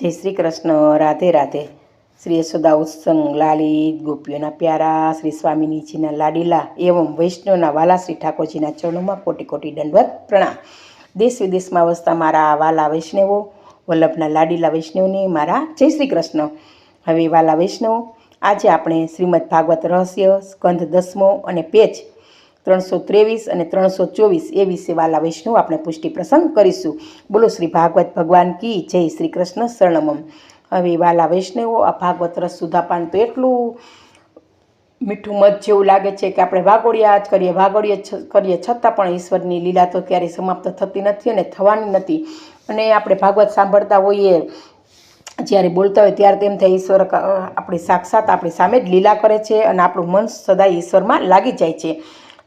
જય શ્રી કૃષ્ણ. રાધે રાધે. શ્રી યશોદા ઉત્સંગ લાલિત ગોપીઓના પ્યારા, શ્રી સ્વામિનીજીના લાડીલા, એવમ વૈષ્ણવના વાલા, શ્રી ઠાકોરજીના ચરણોમાં કોટી કોટી દંડવત પ્રણામ. દેશ વિદેશમાં વસતા મારા વાલા વૈષ્ણવો, વલ્લભના લાડીલા વૈષ્ણવને મારા જય શ્રી કૃષ્ણ. હવે વાલા વૈષ્ણવો, આજે આપણે શ્રીમદ ભાગવત રહસ્ય સ્કંધ દસમો અને પેજ ત્રણસો ત્રેવીસ અને ત્રણસો ચોવીસ એ વિશે વાલા વૈષ્ણવ આપણે પુષ્ટિ પ્રસંગ કરીશું. બોલો શ્રી ભાગવત ભગવાન કી જય શ્રી કૃષ્ણ શરણમમ. હવે વાલા વૈષ્ણવો, આ ભાગવત રસ સુધાપાન તો એટલું મીઠું મધ જેવું લાગે છે કે આપણે વાગોડિયા જ કરીએ વાગોડિયા કરીએ છતાં પણ ઈશ્વરની લીલા તો ક્યારેય સમાપ્ત થતી નથી અને થવાની નથી. અને આપણે ભાગવત સાંભળતા હોઈએ, જ્યારે બોલતા હોય ત્યારે તેમ થાય ઈશ્વર આપણી સાક્ષાત આપણી સામે જ લીલા કરે છે અને આપણું મન સદાય ઈશ્વરમાં લાગી જાય છે.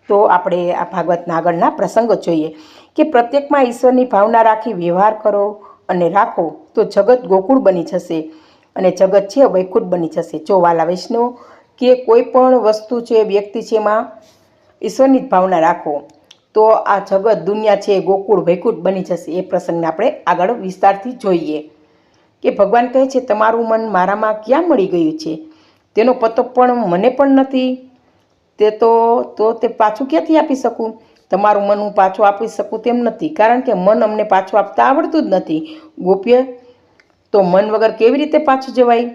તો આપણે આ ભાગવતના આગળના પ્રસંગો જોઈએ કે પ્રત્યેકમાં ઈશ્વરની ભાવના રાખી વ્યવહાર કરો અને રાખો તો જગત ગોકુળ બની જશે અને જગત છે વૈકુંઠ બની જશે. જો વાલા વૈષ્ણવ કે કોઈ પણ વસ્તુ છે, વ્યક્તિ છે એમાં ઈશ્વરની જ ભાવના રાખો, તો આ જગત દુનિયા છે ગોકુળ, વૈકુંઠ બની જશે. એ પ્રસંગને આપણે આગળ વિસ્તારથી જોઈએ કે ભગવાન કહે છે, તમારું મન મારામાં ક્યાં મળી ગયું છે? તેનો પતો પણ મને પણ નથી તે તો તો તે પાછું ક્યાંથી આપી શકું? તમારું મન હું પાછું આપી શકું તેમ નથી. કારણ કે મન અમને પાછું આપતા આવડતું જ નથી. ગોપ્ય તો મન વગર કેવી રીતે પાછું જવાય?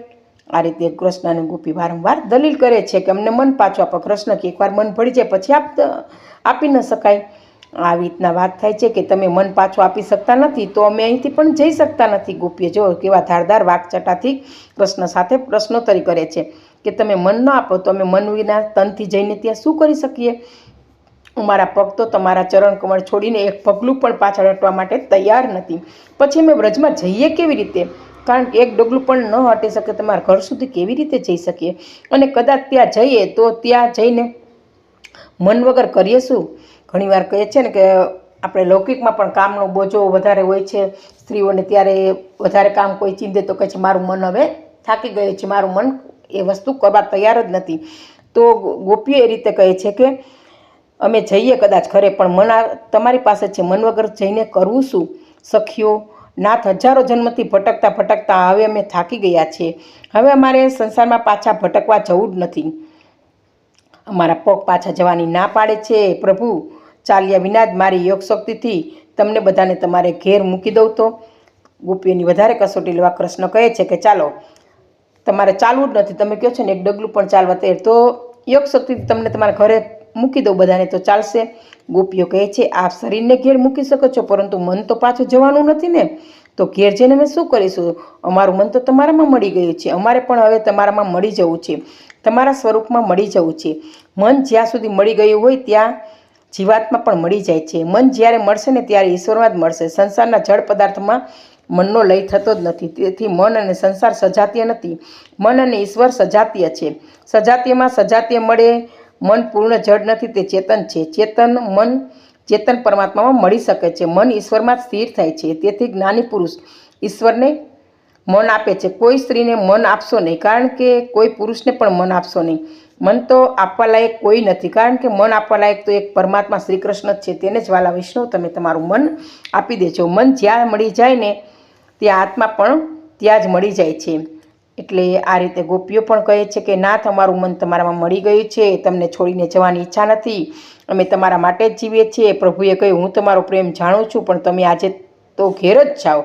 આ રીતે કૃષ્ણ અને ગોપી વારંવાર દલીલ કરે છે કે અમને મન પાછું આપો. કૃષ્ણ કે એકવાર મન ભળી જાય પછી આપ, આપી ન શકાય. આવી રીતના વાત થાય છે કે તમે મન પાછું આપી શકતા નથી તો અમે અહીંથી પણ જઈ શકતા નથી. ગોપીએ જો કેવા ધારદાર વાકચટાથી કૃષ્ણ સાથે પ્રશ્નોત્તરી કરે છે. કે તમે મન ન આપો તો અમે મન વિના તનથી જઈને ત્યાં શું કરી શકીએ? મારા પગ તો તમારા ચરણ કમળ છોડીને એક પગલું પણ પાછળ હટવા માટે તૈયાર નથી. પછી અમે વ્રજમાં જઈએ કેવી રીતે? કારણ કે એક ડગલું પણ ન હટી શકે, તમારા ઘર સુધી કેવી રીતે જઈ શકીએ? અને કદાચ ત્યાં જઈએ તો ત્યાં જઈને મન વગર કરીએ શું? ઘણીવાર કહે છે ને કે આપણે લૌકિકમાં પણ કામનો બોજો વધારે હોય છે, સ્ત્રીઓને ત્યારે વધારે કામ કોઈ ચિંતે તો કહે છે, મારું મન હવે થાકી ગયું છે, મારું મન એ વસ્તુ કરવા તૈયાર જ નથી. તો ગોપીઓ એ રીતે કહે છે કે, અમે જઈએ કદાચ ખરે પણ મન તમારી પાસે છે, મન વગર જઈને કરવું શું? સખીઓ, નાથ હજારો જન્મથી ભટકતા ભટકતા હવે અમે થાકી ગયા છીએ. હવે અમારે સંસારમાં પાછા ભટકવા જવું જ નથી. અમારા પગ પાછા જવાની ના પાડે છે. પ્રભુ, ચાલ્યા વિના જ મારી યોગ શક્તિથી તમને બધાને તમારે ઘેર મૂકી દઉં તો? ગોપીઓની વધારે કસોટી લેવા કૃષ્ણ કહે છે કે, ચાલો તમારે ચાલવું જ નથી. તમે કહો છો ને, એક ડગલું પણ ચાલવા તૈયાર. તો યોગ શક્તિથી તમને તમારા ઘરે મૂકી દો બધાને તો ચાલશે. ગોપીઓ કહે છે આપ શરીરને ઘેર મૂકી શકો છો, પરંતુ મન તો પાછું જવાનું નથી ને. તો ઘેર જઈને અમે શું કરીશું? અમારું મન તો તમારામાં મળી ગયું છે. અમારે પણ હવે તમારામાં મળી જવું છે. તમારા સ્વરૂપમાં મળી જવું છે. મન જ્યાં સુધી મળી ગયું હોય, ત્યાં જીવાત્મા પણ મળી જાય છે. મન જ્યારે મળશે ને, ત્યારે ઈશ્વરમાં જ મળશે. સંસારના જળ પદાર્થમાં મનનો લય થતો જ નથી. તેથી મન અને સંસાર સજાતીય નથી. મન અને ઈશ્વર સજાતીય છે. સજાતીયમાં સજાતીય મળે, મન પૂર્ણ જડ નથી, તે ચેતન છે. ચેતન મન, ચેતન પરમાત્મામાં મળી શકે છે. મન ઈશ્વરમાં સ્થિર થાય છે. તેથી જ્ઞાની પુરુષ ઈશ્વરને મન આપે છે. કોઈ સ્ત્રીને મન આપશો નહીં, કારણ કે કોઈ પુરુષને પણ મન આપશો નહીં. મન તો આપવા લાયક કોઈ નથી, કારણ કે મન આપવા લાયક તો એક પરમાત્મા શ્રી કૃષ્ણ જ છે. તેને જ વાલા વિષ્ણુ તમે તમારું મન આપી દેજો. મન જ્યાં મળી જાય ને ત્યાં આત્મા પણ ત્યાં જ મળી જાય છે. એટલે આ રીતે ગોપીઓ પણ કહે છે કે, નાથ, અમારું મન તમારામાં મળી ગયું છે. તમને છોડીને જવાની ઈચ્છા નથી. અમે તમારા માટે જ જીવીએ છીએ. પ્રભુએ કહ્યું, હું તમારો પ્રેમ જાણું છું, પણ તમે આજે તો ઘેર જ જાઓ.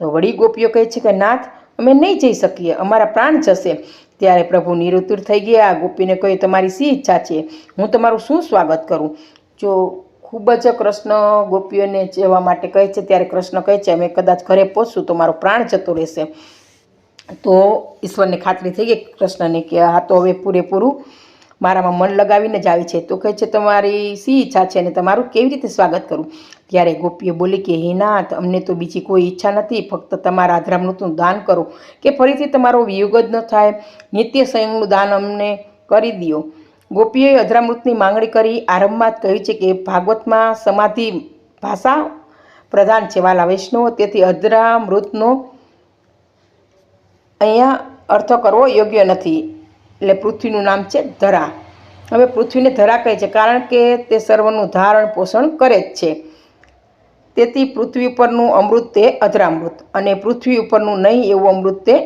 તો વળી ગોપીઓ કહે છે કે, નાથ, અમે નહીં જઈ શકીએ. અમારા પ્રાણ જશે. ત્યારે પ્રભુ નિરુતુર થઈ ગયા. ગોપીને કહ્યું, તમારી શી ઈચ્છા છે? હું તમારું શું સ્વાગત કરું? જો ખૂબ જ કૃષ્ણ ગોપીઓને જવા માટે કહે છે, ત્યારે કૃષ્ણ કહે છે, અમે કદાચ ઘરે પહોંચશું તો મારો પ્રાણ જતો રહેશે. તો ઈશ્વરને ખાતરી થઈ ગઈ કૃષ્ણને કે, હા, તો હવે પૂરેપૂરું મારામાં મન લગાવીને જ આવી છે. તો કહે છે, તમારી શી ઈચ્છા છે અને તમારું કેવી રીતે સ્વાગત કરું? ત્યારે ગોપીએ બોલી કે, હે નાથ, અમને તો બીજી કોઈ ઈચ્છા નથી, ફક્ત તમારા આધ્રામૃતનું દાન કરો, કે ફરીથી તમારો વિયોગ જ ન થાય. નિત્ય સંયમનું દાન અમને કરી દો ગોપીએ અધરામૃતની માંગણી કરી આરંભમાં જ કહ્યું છે કે ભાગવતમાં સમાધિ ભાષા પ્રધાન છે વાલા વૈષ્ણવ, તેથી અધરામૃતનો અહીંયા અર્થ કરવો યોગ્ય નથી. એટલે પૃથ્વીનું નામ છે ધરા. હવે પૃથ્વીને ધરા કહે છે કારણ કે તે સર્વનું ધારણ પોષણ કરે જ છે. તેથી પૃથ્વી ઉપરનું અમૃત તે અધરામૃત અને પૃથ્વી ઉપરનું નહીં એવું અમૃત તે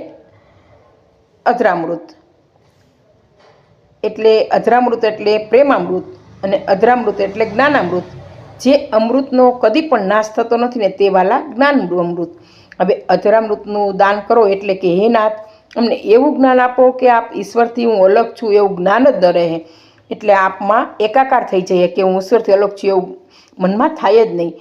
અધરામૃત. એટલે અધરામૃત એટલે પ્રેમામૃત અને અધરામૃત એટલે જ્ઞાનામૃત. જે અમૃતનો કદી પણ નાશ થતો નથી ને તે વાલા જ્ઞાન અમૃત. હવે અધરામૃતનું દાન કરો એટલે કે હે નાથ, અમને એવું જ્ઞાન આપો કે આપ ઈશ્વરથી હું અલગ છું એવું જ્ઞાન જ ન રહે. એટલે આપમાં એકાકાર થઈ જઈએ કે હું ઈશ્વરથી અલગ છું એવું મનમાં થાય જ નહીં.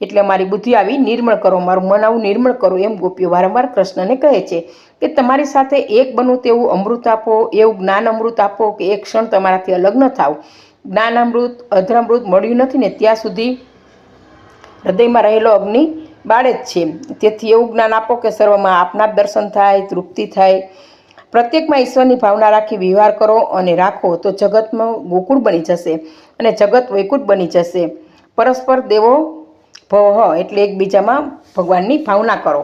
એટલે મારી બુદ્ધિ આવી, નિર્મળ કરો, મારું મન આવું નિર્મળ કરો, એમ ગોપીઓ વારંવાર કૃષ્ણને કહે છે કે તમારી સાથે એક બનવું તેવું અમૃત આપો, એવું જ્ઞાન અમૃત આપો કે એક ક્ષણ તમારાથી અલગ ન થાવ. જ્ઞાન અમૃત અધ્રમૃત મળ્યું નથી ને ત્યાં સુધી હૃદયમાં રહેલો અગ્નિ બાળે જ છે. તેથી એવું જ્ઞાન આપો કે સર્વમાં આપના દર્શન થાય, તૃપ્તિ થાય. પ્રત્યેકમાં ઈશ્વરની ભાવના રાખી વ્યવહાર કરો અને રાખો તો જગતમાં ગોકુળ બની જશે અને જગત વૈકુટ બની જશે. પરસ્પર દેવો ભવ એટલે એકબીજામાં ભગવાનની ભાવના કરો.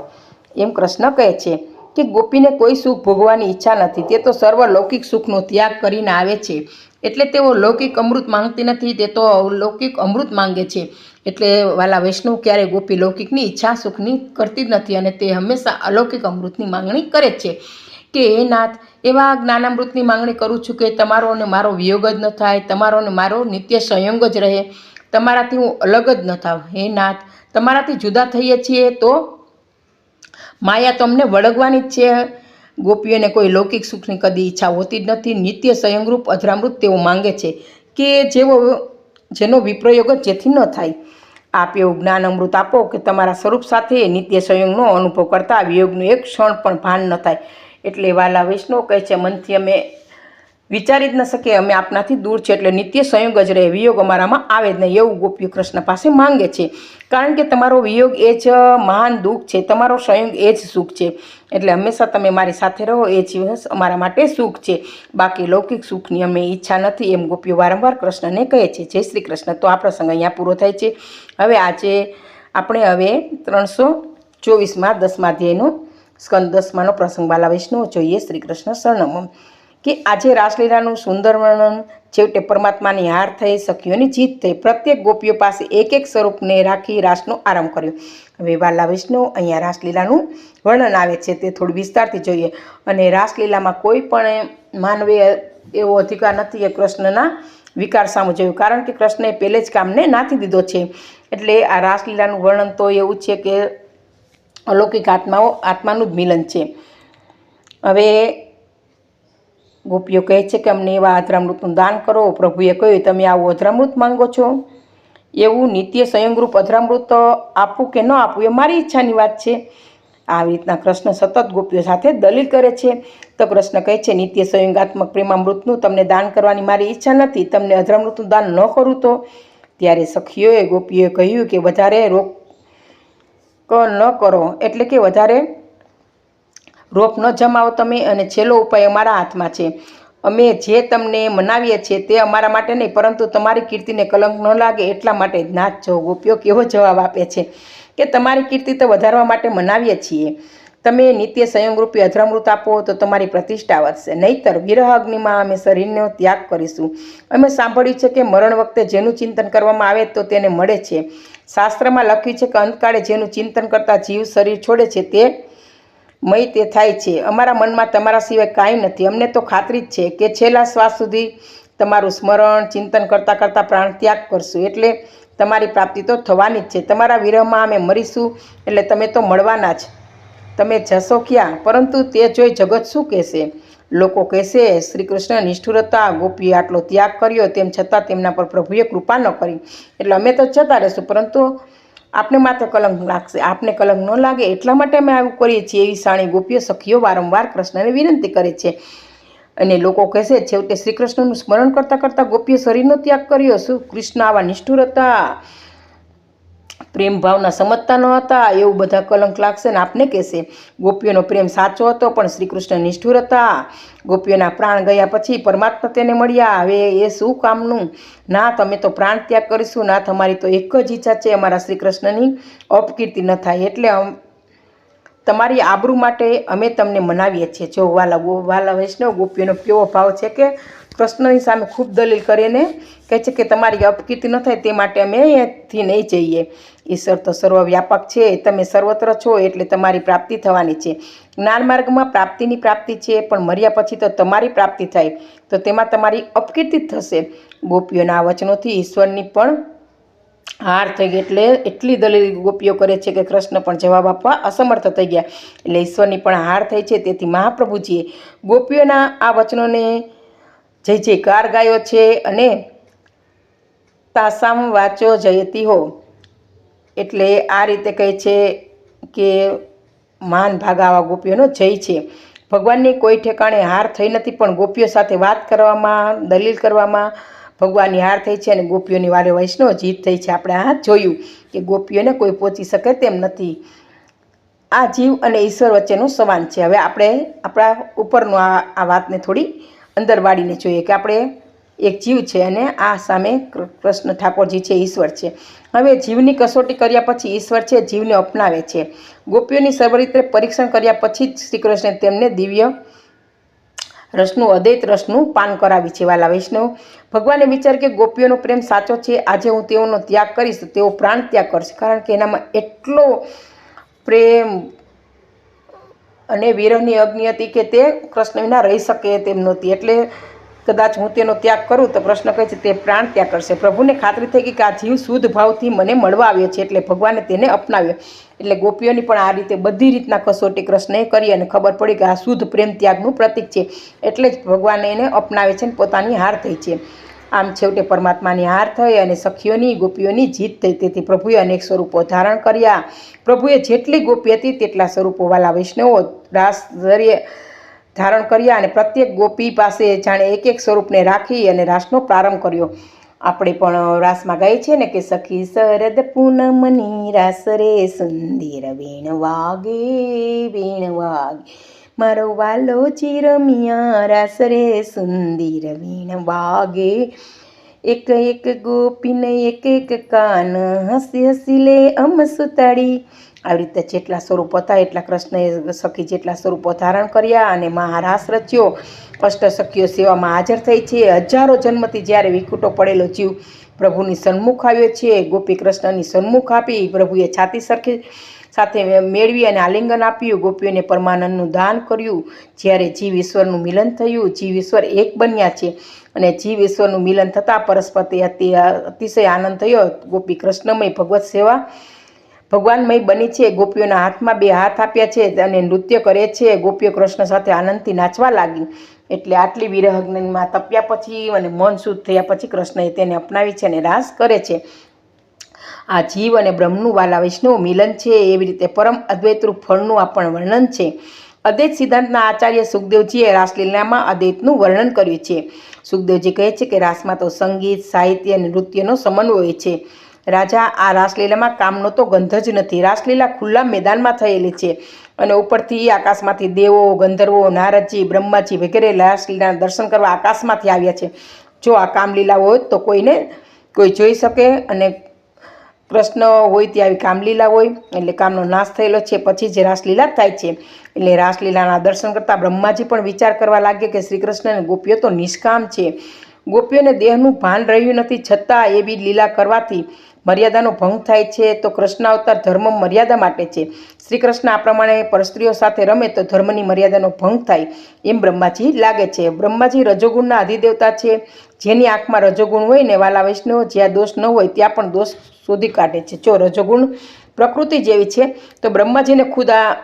એમ કૃષ્ણ કહે છે કે ગોપીને કોઈ સુખ ભોગવાની ઈચ્છા નથી, તે તો સર્વ લૌકિક સુખનો ત્યાગ કરીને આવે છે. એટલે તેઓ લૌકિક અમૃત માંગતી નથી, તે તો લૌકિક અમૃત માંગે છે. એટલે વાલા વૈષ્ણવ ક્યારે ગોપી લૌકિકની ઈચ્છા સુખની કરતી જ નથી અને તે હંમેશા અલૌકિક અમૃતની માંગણી કરે છે. કે હે નાથ, એવા જ્ઞાનામૃતની માંગણી કરું છું કે તમારો અને મારો વિયોગ જ ન થાય, તમારો અને મારો નિત્ય સંયોગ જ રહે. તમારાથી હું અલગ જ ન થાવ હે નાથ, તમારાથી જુદા થઈએ છીએ તો? માયા તો અમને વળગવાની જ છે. ગોપીઓને કોઈ લૌકિક સુખની કદી ઈચ્છા હોતી જ નથી. નિત્ય સ્વયંરૂપ અધરામૃત તેઓ માંગે છે કે જેવો જેનો વિપ્રયોગ જ જેથી ન થાય. આપ એવું જ્ઞાન અમૃત આપો કે તમારા સ્વરૂપ સાથે નિત્ય સ્વયંનો અનુભવ કરતા વિયોગનું એક ક્ષણ પણ ભાન ન થાય. એટલે વાલા વૈષ્ણવ કહે છે મનથી અમે વિચારી જ ન શકીએ. અમે આપનાથી દૂર છે એટલે નિત્ય સંયોગ જ રહે. વિયોગ અમારામાં આવે જ નહીં. એવું ગોપીઓ કૃષ્ણ પાસે માંગે છે. કારણ કે તમારો વિયોગ એ જ મહાન દુઃખ છે. તમારો સંયોગ એ જ સુખ છે. એટલે હંમેશા તમે મારી સાથે રહો. એ જ અમારા માટે સુખ છે. બાકી લૌકિક સુખની અમે ઈચ્છા નથી એમ ગોપીઓ વારંવાર કૃષ્ણને કહે છે. જય શ્રી કૃષ્ણ. તો આ પ્રસંગ અહીંયા પૂરો થાય છે. હવે આજે આપણે હવે ત્રણસો ચોવીસમાં દસમા અધ્યાયનો સ્કંદ દસમાનો પ્રસંગ બાલા વૈષ્ણવ જોઈએ. શ્રી કૃષ્ણ શરણમ કે આજે રાસલીલાનું સુંદર વર્ણન છેવટે પરમાત્માની હાર થઈ સખીઓની જીત થઈ. પ્રત્યેક ગોપીઓ પાસે એક એક સ્વરૂપને રાખી રાસનો આરંભ કર્યો. હવે વાલા વિષ્ણુ અહીંયા રાસલીલાનું વર્ણન આવે છે તે થોડું વિસ્તારથી જોઈએ. અને રાસલીલામાં કોઈ પણ માનવે એવો અધિકાર નથી એ કૃષ્ણના વિકાર સામું જોયું. કારણ કે કૃષ્ણએ પહેલે જ કામને નાથી દીધો છે. એટલે આ રાસલીલાનું વર્ણન તો એવું છે કે અલૌકિક આત્માઓ, આત્માનું જ મિલન છે. હવે ગોપીઓ કહે છે કે અમને એવા અધરામૃતનું દાન કરો. પ્રભુએ કહ્યું, તમે આવું અધરામૃત માંગો છો? એવું નિત્ય સંયમરૂપ અધરામૃત આપવું કે ન આપવું એ મારી ઈચ્છાની વાત છે. આવી રીતના કૃષ્ણ સતત ગોપીઓ સાથે દલીલ કરે છે. તો કૃષ્ણ કહે છે, નિત્ય સંયોગાત્મક પ્રેમામૃતનું તમને દાન કરવાની મારી ઈચ્છા નથી. તમને અધરામૃતનું દાન ન કરું તો? ત્યારે સખીઓએ ગોપીઓએ કહ્યું કે, વધારે રોક ન કરો. એટલે કે વધારે રોપ ન જમાવો તમે અને છેલ્લો ઉપાય અમારા હાથમાં છે. અમે જે તમને મનાવીએ છીએ તે અમારા માટે નહીં, પરંતુ તમારી કીર્તિને કલંક ન લાગે એટલા માટે નાચ જો ગોપીઓ કેવો જવાબ આપે છે કે તમારી કીર્તિ તો વધારવા માટે મનાવીએ છીએ. તમે નિત્ય સંયમરૂપી અધરામૃત આપો તો તમારી પ્રતિષ્ઠા વધશે. નહીતર વિરહ અગ્નિમાં અમે શરીરનો ત્યાગ કરીશું. અમે સાંભળ્યું છે કે મરણ વખતે જેનું ચિંતન કરવામાં આવે તો તેને મળે છે. શાસ્ત્રમાં લખ્યું છે કે અંતકાળે જેનું ચિંતન કરતાં જીવ શરીર છોડે છે તે મય તે થાય છે. અમારા મનમાં તમારા સિવાય કાંઈ નથી. અમને તો ખાતરી જ છે કે છેલ્લા શ્વાસ સુધી તમારું સ્મરણ, ચિંતન કરતાં કરતાં પ્રાણ ત્યાગ કરશું. એટલે તમારી પ્રાપ્તિ તો થવાની જ છે. તમારા વિરહમાં અમે મરીશું એટલે તમે તો મળવાના જ. તમે જશો ક્યાં? પરંતુ તે જોઈ જગત શું કહેશે? લોકો કહેશે શ્રી કૃષ્ણ નિષ્ઠુરતા ગોપીએ આટલો ત્યાગ કર્યો. તેમ છતાં તેમના પર પ્રભુએ કૃપા ન કરી. એટલે અમે તો જતા રહીશું. પરંતુ આપને માત્ર કલંક લાગશે. આપને કલંક ન લાગે એટલા માટે અમે આવું કરીએ છીએ એવી સાણી ગોપીઓ સખીઓ વારંવાર કૃષ્ણને વિનંતી કરે છે. અને લોકો કહેશે, છેવટે શ્રી કૃષ્ણનું સ્મરણ કરતાં કરતાં ગોપીએ શરીરનો ત્યાગ કર્યો. શું? કૃષ્ણ આવા નિષ્ઠુર હતા. પ્રેમ ભાવના સમજતા ન હતા, એવું બધા કલંક લાગશે ને આપને કહેશે. ગોપીઓનો પ્રેમ સાચો હતો, પણ શ્રી કૃષ્ણ નિષ્ઠુર હતા. ગોપીઓના પ્રાણ ગયા પછી પરમાત્મા તેને મળ્યા. હવે એ શું કામનું? ના, તમે તો પ્રાણ ત્યાગ કરીશું. ના, તમારી તો એક જ ઈચ્છા છે અમારા શ્રી કૃષ્ણની અપકીર્તિ ન થાય. એટલે તમારી આબરૂ માટે અમે તમને મનાવીએ છીએ. જો વાલા વાલા વૈષ્ણવ, ગોપીઓનો કેવો ભાવ છે કે કૃષ્ણની સામે ખૂબ દલીલ કરીને કહે છે કે તમારી અપકીર્તિ ન થાય તે માટે અમે અહીંયાથી નહીં જઈએ. ઈશ્વર તો સર્વવ્યાપક છે. તમે સર્વત્ર છો એટલે તમારી પ્રાપ્તિ થવાની છે. જ્ઞાન માર્ગમાં પ્રાપ્તિની પ્રાપ્તિ છે પણ મર્યા પછી તો તમારી પ્રાપ્તિ થાય. તો તેમાં તમારી અપકીર્તિ થશે. ગોપીઓના વચનોથી ઈશ્વરની પણ હાર થઈ ગઈ એટલે એટલી દલીલ ગોપીઓ કરે છે કે કૃષ્ણ પણ જવાબ આપવા અસમર્થ થઈ ગયા. એટલે ઈશ્વરની પણ હાર થઈ છે. તેથી મહાપ્રભુજીએ ગોપીઓના આ વચનોને જય જયકાર ગાયો છે અને તાસામ વાચો જયતી હો. એટલે આ રીતે કહે છે કે માન ભાગાવા ગોપીઓનો જય છે. ભગવાનની કોઈ ઠેકાણે હાર થઈ નથી, પણ ગોપીઓ સાથે વાત કરવામાં, દલીલ કરવામાં ભગવાનની હાર થઈ છે અને ગોપીઓની વારે વૈષ્ણવ જીત થઈ છે. આપણે આ જોયું કે ગોપીઓને કોઈ પહોંચી શકે તેમ નથી. આ જીવ અને ઈશ્વર વચ્ચેનું સમાન છે. હવે આપણે આપણા ઉપરનું આ વાતને થોડી અંદર વાળીને જોઈએ કે આપણે એક જીવ છે અને આ સામે કૃષ્ણ ઠાકોરજી છે, ઈશ્વર છે. હવે જીવની કસોટી કર્યા પછી ઈશ્વર છે, જીવને અપનાવે છે. ગોપીઓની સર્વ રીતે પરીક્ષણ કર્યા પછી જ શ્રી કૃષ્ણે તેમને દિવ્ય રસનું અદૈત રસનું પાન કરાવી છે. વાલા વૈષ્ણવ, ભગવાને વિચાર કે ગોપીઓનો પ્રેમ સાચો છે, આજે હું તેઓનો ત્યાગ કરીશ તેઓ પ્રાણ ત્યાગ કરશે. કારણ કે એનામાં એટલો પ્રેમ અને વીરની અગ્નિ હતી કે તે કૃષ્ણ વિના રહી શકે તેમ નહોતી. એટલે કદાચ હું તેનો ત્યાગ કરું તો કૃષ્ણ કહે છે, તે પ્રાણ ત્યાગ કરશે. પ્રભુને ખાતરી થઈ ગઈ કે આ જીવ શુદ્ધ ભાવથી મને મળવા આવ્યો છે, એટલે ભગવાને તેને અપનાવ્યો. એટલે ગોપીઓની પણ આ રીતે બધી રીતના કસોટી કૃષ્ણએ કરી અને ખબર પડી કે આ શુદ્ધ પ્રેમ ત્યાગનું પ્રતીક છે. એટલે જ ભગવાને એને અપનાવે છે અને પોતાની હાર થઈ છે. આમ છેવટે પરમાત્માની હાર થઈ અને સખીઓની, ગોપીઓની જીત થઈ. તેથી પ્રભુએ અનેક સ્વરૂપો ધારણ કર્યા. પ્રભુએ જેટલી ગોપી હતી, તેટલા સ્વરૂપો વાલા વૈષ્ણવો રાસ જરીએ ધારણ કર્યા અને પ્રત્યેક ગોપી પાસે જાણે એક એક સ્વરૂપને રાખી અને રાસનો પ્રારંભ કર્યો. આપણે પણ રાસમાં ગાય છે ને કે સખી શરદ પૂનમની રાસ રે, સુંદર વીણ વાગે વીણ વાગે. મારો વાલો ચિરમિયા રાસ રે સુંદર વીણ એક એક ગોપીને એક એક કાન હસી હસી લે અમ સુતાડી. આવી રીતે જેટલા સ્વરૂપ હતા એટલા કૃષ્ણએ સખી જેટલા સ્વરૂપો ધારણ કર્યા અને મહારાસ રચ્યો. અષ્ટ સખીઓ સેવામાં હાજર થઈ છે. હજારો જન્મથી જ્યારે વિકૂટો પડેલો જીવ પ્રભુની સન્મુખ આવ્યો છે. ગોપી કૃષ્ણની સન્મુખ આપી પ્રભુએ છાતી સરખી સાથે મેળવી અને આલિંગન આપ્યું. ગોપીઓને પરમાનંદનું દાન કર્યું. જ્યારે જીવ ઈશ્વરનું મિલન થયું, જીવ ઈશ્વર એક બન્યા છે અને જીવ ઈશ્વરનું મિલન થતાં પરસ્પતે અતિ અતિશય આનંદ થયો. ગોપી કૃષ્ણમય ભગવત સેવા ભગવાનમય બની છે. ગોપીઓના હાથમાં બે હાથ આપ્યા છે અને નૃત્ય કરે છે. ગોપીઓ કૃષ્ણ સાથે આનંદથી નાચવા લાગી. એટલે આટલી વિરહગ્નમાં તપ્યા પછી અને મન શુદ્ધ થયા પછી કૃષ્ણએ તેને અપનાવી છે અને રાસ કરે છે. આ જીવ અને બ્રહ્મનું વાલા વૈષ્ણવ મિલન છે, એવી રીતે પરમ અદ્વૈતરૂપ ફળનું આ પણ વર્ણન છે. અદ્વૈત સિદ્ધાંતના આચાર્ય સુખદેવજીએ રાસલીલામાં અદ્વૈતનું વર્ણન કર્યું છે. સુખદેવજી કહે છે કે રાસમાં તો સંગીત, સાહિત્ય અને નૃત્યનો સમન્વય છે. રાજા આ રાસલીલામાં કામનો તો ગંધ જ નથી. રાસલીલા ખુલ્લા મેદાનમાં થયેલી છે અને ઉપરથી આકાશમાંથી દેવો, ગંધર્વો, નારદજી, બ્રહ્માજી વગેરે રાસલીલાના દર્શન કરવા આકાશમાંથી આવ્યા છે. જો આ કામલીલા હોય તો કોઈને કોઈ જોઈ શકે અને કૃષ્ણ હોય તે આવી કામલીલા હોય, એટલે કામનો નાશ થયેલો છે, પછી જ રાસલીલા થાય છે, એટલે રાસલીલાના દર્શન કરતાં બ્રહ્માજી પણ વિચાર કરવા લાગ્યા કે શ્રી કૃષ્ણને ગોપીઓ તો નિષ્કામ છે. ગોપીઓને દેહનું ભાન રહ્યું નથી, છતાં એવી લીલા કરવાથી મર્યાદાનો ભંગ થાય છે, તો કૃષ્ણ અવતાર ધર્મ મર્યાદા માટે છે. શ્રી કૃષ્ણ આ પ્રમાણે પરસ્ત્રીઓ સાથે રમે તો ધર્મની મર્યાદાનો ભંગ થાય એમ બ્રહ્માજી લાગે છે. બ્રહ્માજી રજોગુણના અધિદેવતા છે. જેની આંખમાં રજોગુણ હોય ને વાલા વૈષ્ણવ, જ્યાં દોષ ન હોય ત્યાં પણ દોષ શોધી કાઢે છે. જો રજોગુણ પ્રકૃતિ જેવી છે, તો બ્રહ્માજીને ખુદ આ,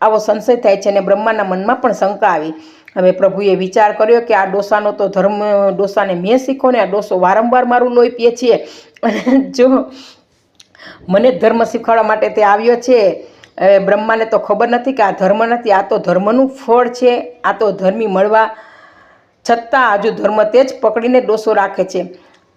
આવો સંશય થાય છે અને બ્રહ્માના મનમાં પણ શંકા આવી. હવે પ્રભુએ વિચાર કર્યો કે આ ડોસાનો તો ધર્મ, ડોસાને મેં શીખો ને આ ડોસો વારંવાર મારું લોહી પીએ છીએ. જો મને ધર્મ શીખવાડવા માટે તે આવ્યો છે. બ્રહ્માને તો ખબર નથી કે આ ધર્મ નથી, આ તો ધર્મનું ફળ છે. આ તો ધર્મી મળવા છતાં હજુ ધર્મ તે જ પકડીને ડોસો રાખે છે.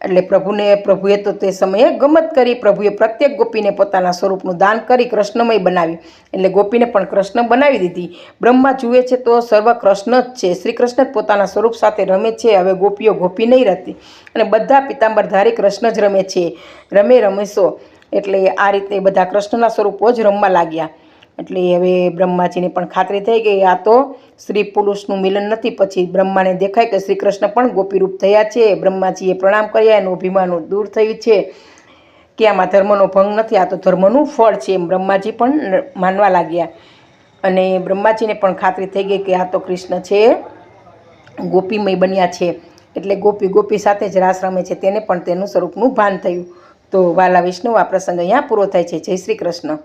એટલે પ્રભુને, પ્રભુએ તો તે સમયે ગમત કરી, પ્રભુએ પ્રત્યેક ગોપીને પોતાના સ્વરૂપનું દાન કરી, કૃષ્ણમય બનાવી એટલે ગોપીને પણ કૃષ્ણ બનાવી દીધી. બ્રહ્મા જુએ છે તો સર્વ કૃષ્ણ જ છે. શ્રી કૃષ્ણ જ પોતાના સ્વરૂપ સાથે રમે છે. હવે ગોપીઓ ગોપી નહીં રહેતી. અને બધા પિતાંબરધારી કૃષ્ણ જ રમે છે. રમે રમેશો. એટલે આ રીતે બધા કૃષ્ણના સ્વરૂપો જ રમવા લાગ્યા. એટલે હવે બ્રહ્માજીને પણ ખાતરી થઈ ગઈ. આ તો સ્ત્રી પુરુષનું મિલન નથી, પછી બ્રહ્માને દેખાય કે શ્રી કૃષ્ણ પણ ગોપીરૂપ થયા છે. બ્રહ્માજીએ પ્રણામ કર્યા, એનું અભિમાન દૂર થયું છે કે આમાં ધર્મનો ભંગ નથી, આ તો ધર્મનું ફળ છે એમ બ્રહ્માજી પણ માનવા લાગ્યા. અને બ્રહ્માજીને પણ ખાતરી થઈ ગઈ કે આ તો કૃષ્ણ છે, ગોપીમય બન્યા છે. એટલે ગોપી ગોપી સાથે જ રાસ રમે છે, તેને પણ તેનું સ્વરૂપનું ભાન થયું. તો વાલા વિષ્ણુ આ પ્રસંગ અહીંયા પૂરો થાય છે. જય શ્રી કૃષ્ણ.